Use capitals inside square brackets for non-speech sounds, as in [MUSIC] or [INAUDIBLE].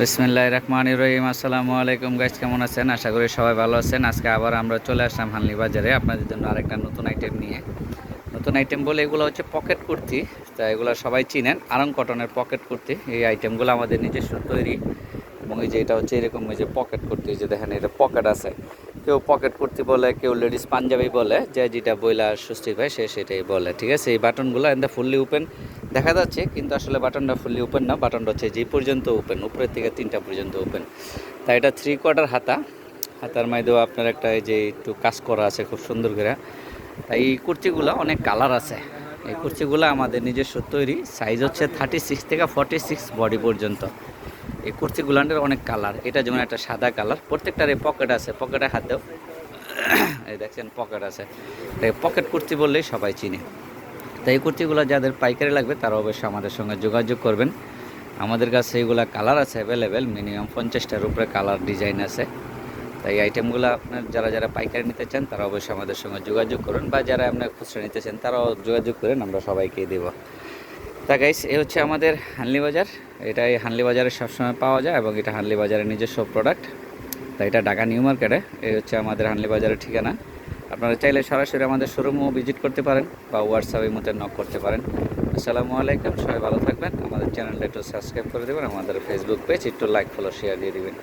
বিসমিল্লাহ রহমান রহিম। আসসালামু আলাইকুম গাইজ কেমন আছেন? আশা করি সবাই ভালো আছেন। আজকে আবার আমরা চলে আসলাম হানলি বাজারে আপনাদের জন্য আরেকটা নতুন আইটেম নিয়ে। নতুন আইটেম বলে এগুলো হচ্ছে পকেট কুর্তি। তা এগুলো সবাই চিনেন। আরং কটনের পকেট কুর্তি। এই আইটেমগুলো আমাদের নিজস্ব তৈরি। এবং এই যে এটা হচ্ছে এরকম এই যে পকেট কুর্তি যে দেখেন এটা পকেট আছে। কেউ পকেট কুর্তি বলে, কেউ লেডিস পাঞ্জাবি বলে, যে যেটা বইলা সুস্থির হয় সে সেটাই বলে, ঠিক আছে? এই বাটনগুলো এন্দা ফুললি ওপেন দেখা যাচ্ছে, কিন্তু আসলে বাটনটা ফুললি ওপেন না বাটনটা হচ্ছে যে পর্যন্ত ওপেন উপরের থেকে তিনটা পর্যন্ত ওপেন তাই এটা থ্রি কোয়ার্টার হাতা, হাতার মাইদেও আপনার একটা এই যে একটু কাজ করা আছে, খুব সুন্দর করে। তাই এই কুর্তিগুলো অনেক কালার আছে। এই কুর্তিগুলো আমাদের নিজস্ব তৈরি সাইজ হচ্ছে থার্টি সিক্স থেকে ফর্টি সিক্স বডি পর্যন্ত। এই কুর্তি কুর্তিগুলানের অনেক কালার এটা যেমন একটা সাদা কালার প্রত্যেকটার পকেট আছে। পকেটে হাত দেও। [COUGHS] এই দেখছেন পকেট আছে। পকেট কুর্তি বললেই সবাই চিনে। তাই এই কুর্তিগুলো যাদের পাইকারি লাগবে, তারা অবশ্যই আমাদের সঙ্গে যোগাযোগ করবেন। আমাদের কাছে এগুলা কালার আছে অ্যাভেলেবেল মিনিমাম পঞ্চাশটার উপরে কালার ডিজাইন আছে। তাই এই আইটেমগুলো আপনার যারা যারা পাইকারি নিতে চান, তারা অবশ্যই আমাদের সঙ্গে যোগাযোগ করুন। বা যারা আপনার খুচরা নিতে চান, তারাও যোগাযোগ করেন আমরা সবাইকে দেব। তা গাইস এ হচ্ছে আমাদের হানলি বাজার। এটা এই হানলি বাজারে সবসময় পাওয়া যায় এবং এটা হানলি বাজারের নিজস্ব প্রোডাক্ট তাই এটা ঢাকা নিউ মার্কেটে। এই হচ্ছে আমাদের হানলি বাজারের ঠিকানা। আপনারা চাইলে সরাসরি আমাদের শোরুমও ভিজিট করতে পারেন বা হোয়াটসঅ্যাপের মধ্যে নক করতে পারেন। আসসালামু আলাইকুম, সবাই ভালো থাকবেন। আমাদের চ্যানেলটা একটু সাবস্ক্রাইব করে দেবেন, আমাদের ফেসবুক পেজ একটু লাইক ফলো শেয়ার দিয়ে দেবেন।